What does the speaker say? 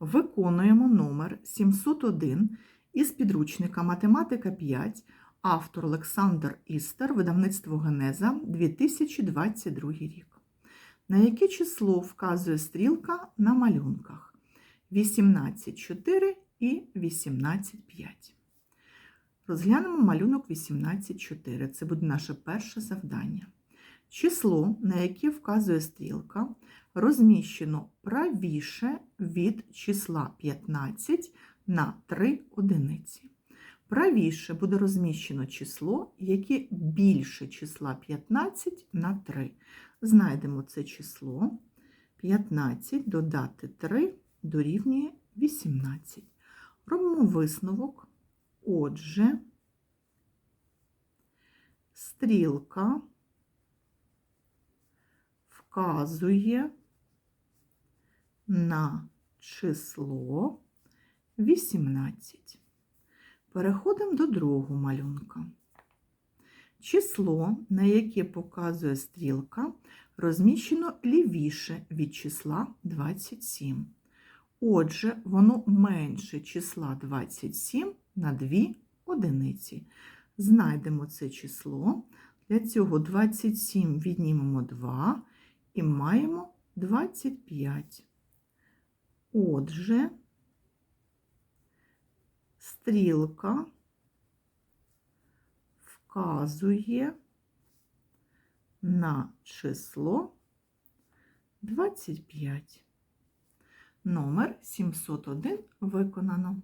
Виконуємо номер 701 із підручника Математика 5, автор Олександр Істер, видавництво Генеза, 2022 рік. На яке число вказує стрілка на малюнках? 18,4 і 18,5. Розглянемо малюнок 18,4. Це буде наше перше завдання. Число, на яке вказує стрілка, розміщено правіше від числа 15 на 3 одиниці. Правіше буде розміщено число, яке більше числа 15 на 3. Знайдемо це число. 15 додати 3 дорівнює 18. Робимо висновок. Отже, стрілка вказує на число 18. Переходимо до другого малюнка. Число, на яке показує стрілка, розміщено лівіше від числа 27. Отже, воно менше числа 27 на 2 одиниці. Знайдемо це число. Для цього 27 віднімемо 2 і маємо 25. Отже, стрілка вказує на число 25. Номер 701 виконано.